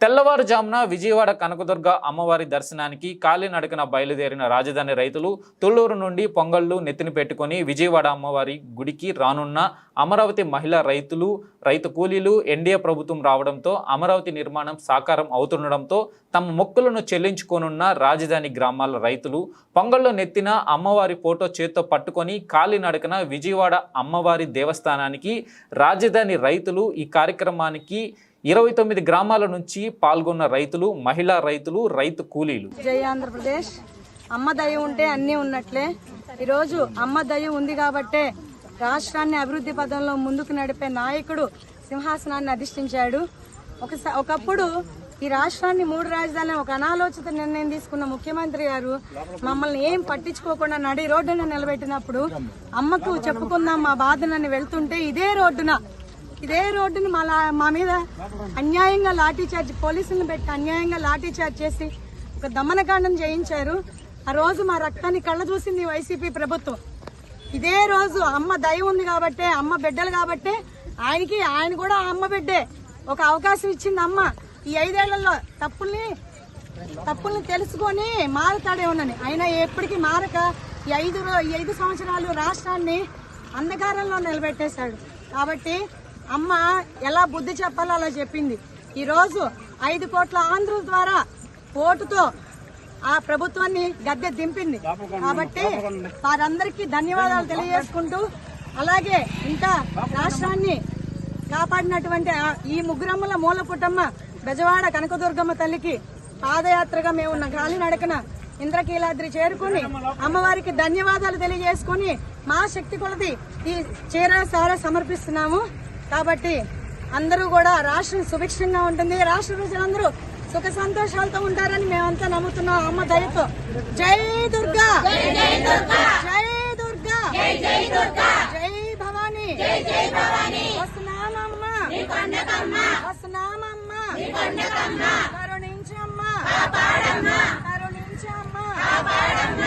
తెల్లవారుజామున విజయవాడ కనకదుర్గ అమ్మవారి దర్శనానికి కాలినడకన బయలుదేరిన రాజధాని రైతులు తుళ్ళూరు నుండి పొంగళ్ళు నెత్తిన పెట్టుకొని విజయవాడ అమ్మవారి గుడికి రానున్న అమరావతి మహిళా రైతులు రైతు కూలీలు ఎన్డీఏ ప్రభుత్వం రావడంతో అమరావతి నిర్మాణం సాకారం అవుతుండడంతో తమ మొక్కులను చెల్లించుకోనున్న రాజధాని గ్రామాల రైతులు పొంగళ్ళు నెత్తిన అమ్మవారి ఫోటో చేత్తో పట్టుకొని కాలినడకన విజయవాడ అమ్మవారి దేవస్థానానికి రాజధాని రైతులు ఈ కార్యక్రమానికి ఇరవై తొమ్మిది గ్రామాల నుంచి పాల్గొన్న రైతులు మహిళా రైతులు రైతు కూలీలు. జై ఆంధ్రప్రదేశ్. అమ్మ దయ ఉంటే అన్నీ ఉన్నట్లే. ఈరోజు అమ్మ దయ ఉంది కాబట్టే రాష్ట్రాన్ని అభివృద్ధి పదంలో ముందుకు నడిపే నాయకుడు సింహాసనాన్ని అధిష్ఠించాడు. ఒకసా ఒకప్పుడు ఈ రాష్ట్రాన్ని మూడు రాజధానులు ఒక అనాలోచిత నిర్ణయం తీసుకున్న ముఖ్యమంత్రి గారు మమ్మల్ని ఏం పట్టించుకోకుండా నడి రోడ్డున నిలబెట్టినప్పుడు అమ్మకు చెప్పుకుందాం మా బాధనని వెళ్తుంటే ఇదే రోడ్డున ఇదే రోడ్డుని మా లా- మా మీద అన్యాయంగా లాఠీ చార్జ్ పోలీసులను పెట్టి అన్యాయంగా లాఠీ చార్జ్ చేసి ఒక దమనకాండం చేయించారు. ఆ రోజు మా రక్తాన్ని కళ్ళ చూసింది వైసీపీ ప్రభుత్వం. ఇదే రోజు అమ్మ దయ ఉంది కాబట్టే అమ్మ బిడ్డలు కాబట్టే ఆయనకి ఆయన కూడా అమ్మ బిడ్డే. ఒక అవకాశం ఇచ్చింది అమ్మ. ఈ ఐదేళ్ళలో తప్పుల్ని తప్పుల్ని తెలుసుకొని మారుతాడేమోనని అయినా ఎప్పటికీ మారక ఈ ఐదు ఈ ఐదు సంవత్సరాలు రాష్ట్రాన్ని అంధకారంలో నిలబెట్టేశాడు. కాబట్టి అమ్మ ఎలా బుద్ధి చెప్పాలో అలా చెప్పింది. ఈరోజు ఐదు కోట్ల ఆంధ్రుల ద్వారా ఓటుతో ఆ ప్రభుత్వాన్ని గద్దె దింపింది. కాబట్టి వారందరికీ ధన్యవాదాలు తెలియజేసుకుంటూ అలాగే ఇంకా రాష్ట్రాన్ని కాపాడినటువంటి ఈ ముగ్గురమ్మల మూల పుట్టమ్మ బెజవాడ కనకదుర్గమ్మ తల్లికి పాదయాత్రగా మేము ఉన్న గాలి నడకన ఇంద్రకీలాద్రి చేరుకుని అమ్మవారికి ధన్యవాదాలు తెలియజేసుకుని మా శక్తి కొలది ఈ చీర సార సమర్పిస్తున్నాము. కాబట్టి అందరూ కూడా రాష్ట్రం సుభిక్షంగా ఉంటుంది. రాష్ట్ర ప్రజలందరూ సుఖ సంతోషాలతో ఉంటారని మేమంతా నమ్ముతున్నాం. అమ్మ దయతో. జై దుర్గా. జై దుర్గా. జై భవానీ. వస్తున్నామమ్మ వస్తున్నామమ్మ